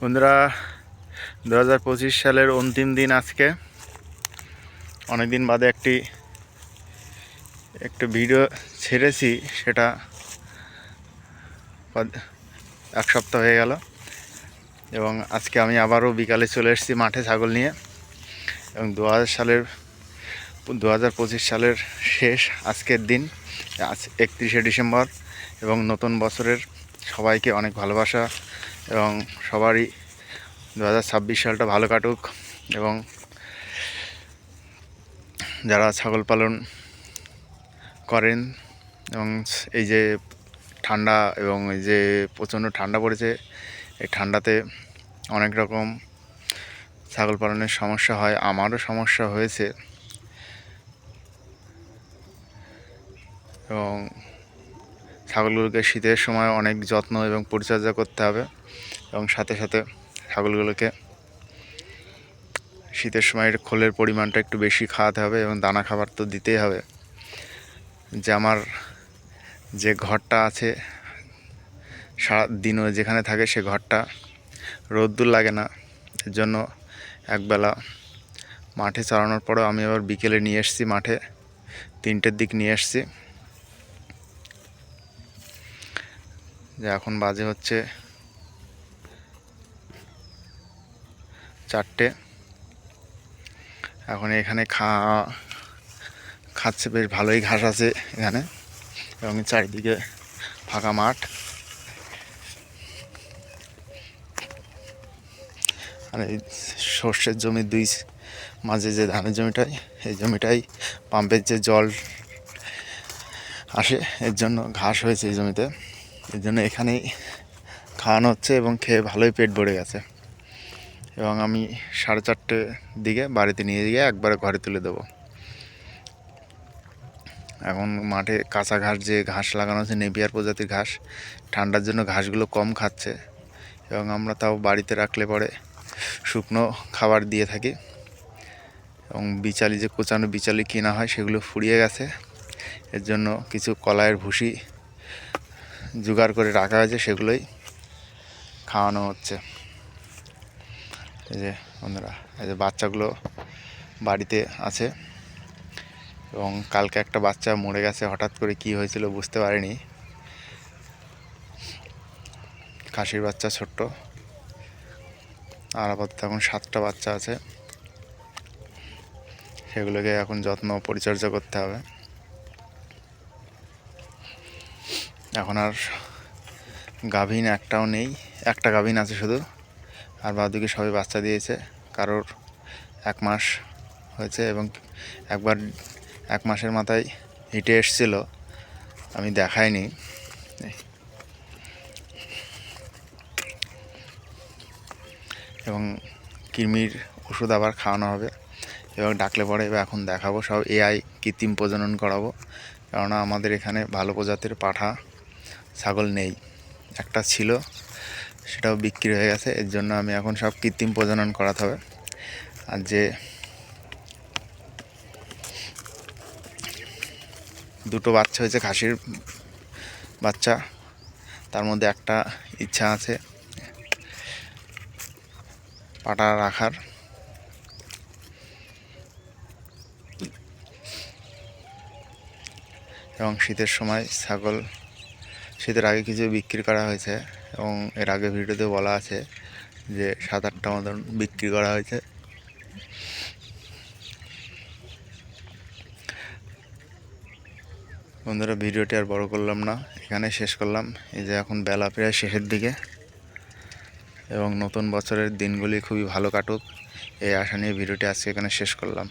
বন্ধুরা দু হাজার পঁচিশ সালের অন্তিম দিন আজকে। অনেক দিন বাদে একটি, একটু ভিডিও ছেড়েছি, সেটা এক সপ্তাহ হয়ে গেল। এবং আজকে আমি আবারও বিকালে চলে এসেছি মাঠে ছাগল নিয়ে। এবং দু হাজার সালের দু হাজার পঁচিশ সালের শেষ আজকের দিন, আজ একত্রিশে ডিসেম্বর। এবং নতুন বছরের সবাইকে অনেক ভালোবাসা এবং সবারই দু হাজার ছাব্বিশ সালটা ভালো কাটুক এবং যারা ছাগল পালন করেন এবং এই যে ঠান্ডা এবং এই যে প্রচণ্ড ঠান্ডা পড়েছে, এই ঠান্ডাতে অনেক রকম ছাগল পালনের সমস্যা হয়, আমারও সমস্যা হয়েছে। এবং ছাগলগুলোকে শীতের সময় অনেক যত্ন এবং পরিচর্যা করতে হবে এবং সাথে সাথে ছাগলগুলোকে শীতের সময় খোলের পরিমাণটা একটু বেশি খাওয়াতে হবে এবং দানা খাবার তো দিতেই হবে। যে আমার যে ঘরটা আছে সারা দিনও যেখানে থাকে সে ঘরটা রোদ্দুর লাগে না। এর জন্য একবেলা মাঠে চালানোর পরেও আমি আবার বিকেলে নিয়ে এসেছি মাঠে, তিনটের দিক নিয়ে এসেছি। যে এখন বাজে হচ্ছে চারটে। এখন এখানে খা, খাচ্ছে বেশ ভালোই ঘাস আছে এখানে। এবং চারিদিকে ফাঁকা মাঠ। আর এই সর্ষের জমির দুই মাঝে যে ধানের জমিটাই, এই জমিটাই পাম্পের যে জল আসে, এর জন্য ঘাস হয়েছে এই জমিতে। এর জন্য এখানেই খাওয়ানো হচ্ছে এবং খেয়ে ভালোই পেট ভরে গেছে। এবং আমি সাড়ে চারটে দিকে বাড়িতে নিয়ে গিয়ে একবারে ঘরে তুলে দেবো। এখন মাঠে কাঁচা ঘাস, যে ঘাস লাগানো আছে নেপিয়ার প্রজাতির ঘাস, ঠান্ডার জন্য ঘাসগুলো কম খাচ্ছে। এবং আমরা তাও বাড়িতে রাখলে পরে শুকনো খাবার দিয়ে থাকি। এবং বিচালি, যে কোচানো বিচালি কেনা হয় সেগুলো ফুরিয়ে গেছে। এর জন্য কিছু কলাইয়ের ভুসি জোগাড় করে রাখা হয়েছে, সেগুলোই খাওয়ানো হচ্ছে। এই যে বন্ধুরা, এই যে বাচ্চাগুলো বাড়িতে আছে এবং কালকে একটা বাচ্চা মরে গেছে, হঠাৎ করে কি হয়েছিল বুঝতে পারিনি। খাসির বাচ্চা ছোট্ট, আর আপাতত এখন সাতটা বাচ্চা আছে। সেগুলোকে এখন যত্ন পরিচর্যা করতে হবে। এখন আর গাভিন একটাও নেই, একটা গাভিন আছে শুধু, আর বাদুকে সবাই বাচ্চা দিয়েছে, কারোর এক মাস হয়েছে এবং একবার এক মাসের মাথায় হিটে এসছিল, আমি দেখাইনি। এবং কৃমির ওষুধ আবার খাওয়ানো হবে এবং ডাকলে পরে এখন দেখাবো, সব এআই কৃত্রিম প্রজনন করাবো, কেননা আমাদের এখানে ভালো প্রজাতির পাঠা ছাগল নেই। একটা ছিল, সেটাও বিক্রি হয়ে গেছে। এর জন্য আমি এখন সব কৃত্রিম প্রজনন করাতে হবে। আর যে দুটো বাচ্চা হয়েছে, খাসির বাচ্চা, তার মধ্যে একটা ইচ্ছা আছে, পাটা রাখার। এবং শীতের সময় ছাগল শীতের আগে কিছু বিক্রি করা হয়েছে এবং এর আগে ভিডিওতে বলা আছে যে সাত আটটা মতন বিক্রি করা হয়েছে। বন্ধুরা, ভিডিওটি আর বড় করলাম না এখানে শেষ করলাম। এই যে এখন বেলা প্রায় শেষের দিকে এবং নতুন বছরের দিনগুলি খুবই ভালো কাটুক। এই আশা নিয়ে ভিডিওটি আজকে এখানে শেষ করলাম।